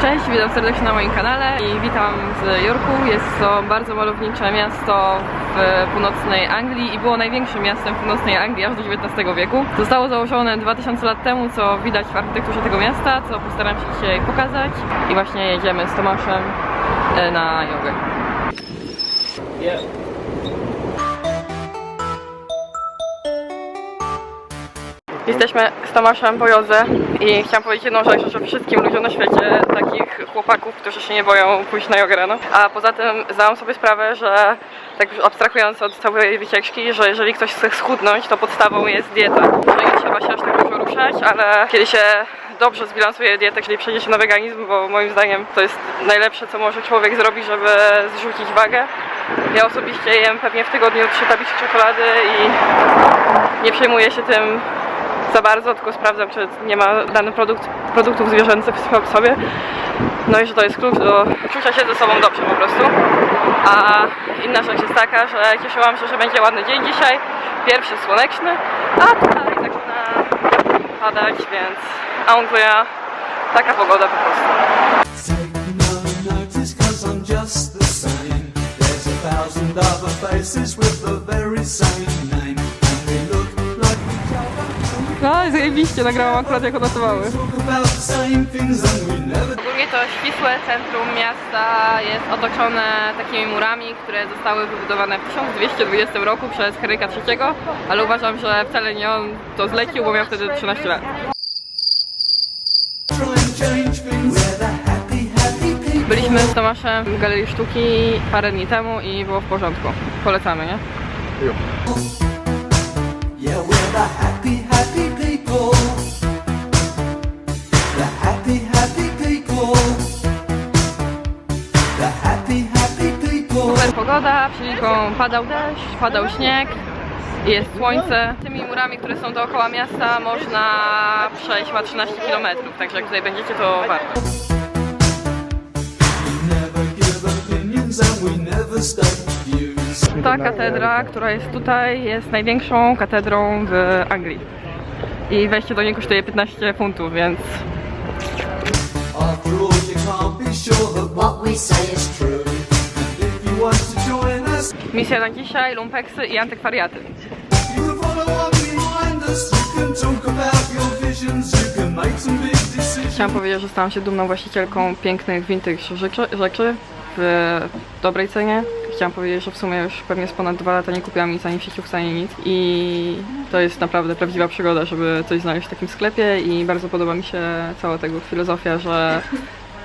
Cześć, witam serdecznie na moim kanale i witam z Jorku. Jest to bardzo malownicze miasto w północnej Anglii i było największym miastem w północnej Anglii aż do XIX wieku. Zostało założone 2000 lat temu, co widać w architekturze tego miasta, co postaram się dzisiaj pokazać. I właśnie jedziemy z Tomaszem e, na jogę. Jesteśmy z Tomaszem po jodze i chciałam powiedzieć jedną rzecz, że wszystkim ludziom na świecie, takich chłopaków, którzy się nie boją pójść na jogę rano. A poza tym zdałam sobie sprawę, że tak już abstrahując od całej wycieczki, że jeżeli ktoś chce schudnąć, to podstawą jest dieta. Że nie trzeba się aż tak dużo ale kiedy się dobrze zbilansuje dietę, czyli przejdzie się na weganizm, bo moim zdaniem to jest najlepsze, co może człowiek zrobić, żeby zrzucić wagę. Ja osobiście jem pewnie w tygodniu trzy tabliczki czekolady i nie przejmuję się tym za bardzo, tylko sprawdzam, czy nie ma dany produkt, produktów zwierzęcych w sobie. No i że to jest klucz do czucia się ze sobą dobrze po prostu. A inna rzecz jest taka, że cieszyłam się, że będzie ładny dzień dzisiaj, pierwszy słoneczny, a padać, więc Anglia, taka pogoda po prostu. No, zajebiście nagrałam akurat jak odnotowały. To ścisłe centrum miasta jest otoczone takimi murami, które zostały wybudowane w 1220 roku przez Henryka III, ale uważam, że wcale nie on to zlecił, bo miał wtedy 13 lat. Byliśmy z Tomaszem w Galerii Sztuki parę dni temu i było w porządku. Polecamy, nie? Yeah, pogoda, przed padał deszcz, padał śnieg, jest słońce. Tymi murami, które są dookoła miasta można przejść ma 13 km, także jak tutaj będziecie to warto. Ta katedra, która jest tutaj, jest największą katedrą w Anglii. I wejście do niej kosztuje 15 funtów, więc After all, you can't be sure that What we say is true. Misja na dzisiaj, lumpeksy i antykwariaty. Chciałam powiedzieć, że stałam się dumną właścicielką pięknych rzeczy, rzeczy w dobrej cenie. Chciałam powiedzieć, że w sumie już pewnie z ponad dwa lata nie kupiłam nic ani w sieciówce, ani nic. I to jest naprawdę prawdziwa przygoda, żeby coś znaleźć w takim sklepie i bardzo podoba mi się cała tego filozofia, że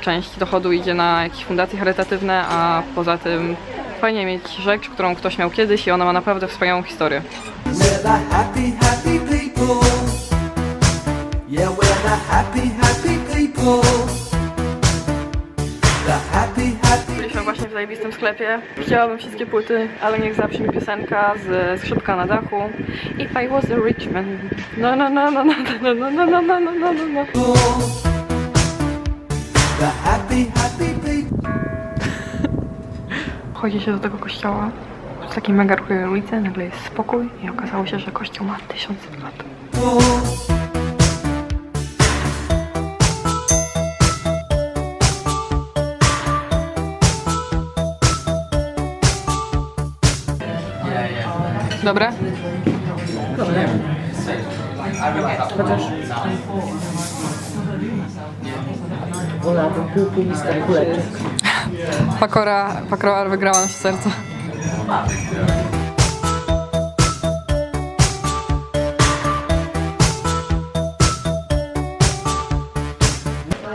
część dochodu idzie na jakieś fundacje charytatywne, a poza tym fajnie mieć rzecz, którą ktoś miał kiedyś i ona ma naprawdę wspaniałą historię. Byliśmy właśnie w zajebistym sklepie. Chciałabym wszystkie płyty, ale niech zabrzmi piosenka z skrzypka na dachu. If I was a rich man. No, no, no, no, no, no, no, no, no, no, no, no, no, no. The happy, happy people. Wchodzi się do tego kościoła. W takiej mega ruchliwej ulicy, nagle jest spokój i okazało się, że kościół ma tysiące lat. Dobre? Wolałabym pół kuleczek. Pakora, pakora wygrała nasze serce.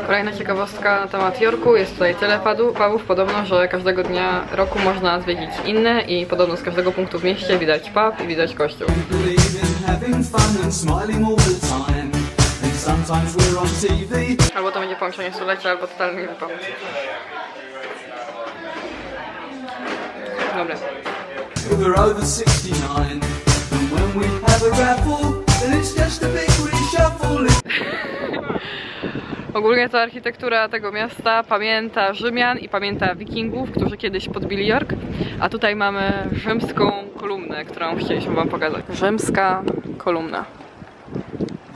Kolejna ciekawostka na temat Jorku. Jest tutaj tyle padu- podobno, że każdego dnia roku można zwiedzić inne i podobno z każdego punktu w mieście widać pub i widać kościół. Albo to będzie połączenie stulecia, albo totalnie nie wypał. Dobra. We're over 69. And when we have a raffle, then it's just a big reshuffle. Ogólnie ta architektura tego miasta pamięta Rzymian i pamięta Wikingów, którzy kiedyś podbili York. A tutaj mamy rzymską kolumnę, którą chcieliśmy wam pokazać. Rzymska kolumna.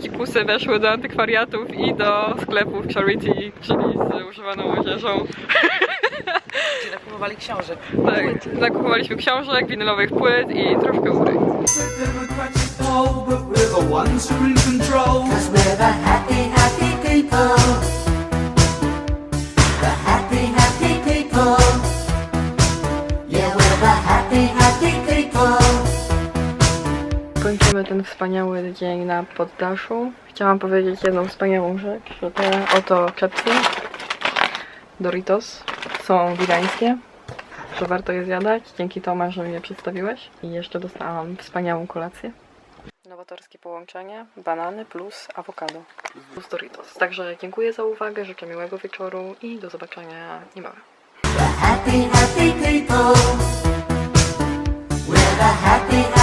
Dzikusy weszły do antykwariatów i do sklepów Charity, czyli z używaną odzieżą. Gdzie nakupowali książek. Tak, nakupowaliśmy książek, winylowych płyt i troszkę people. Kończymy ten wspaniały dzień na poddaszu. Chciałam powiedzieć jedną wspaniałą rzecz, że te oto czepsy Doritos są wegańskie, że warto je zjadać. Dzięki Toma, że mi je przedstawiłeś. I jeszcze dostałam wspaniałą kolację. Nowatorskie połączenie, banany plus awokado plus Doritos. Także dziękuję za uwagę, życzę miłego wieczoru i do zobaczenia niebawem. Happy, happy people. We're the happy, happy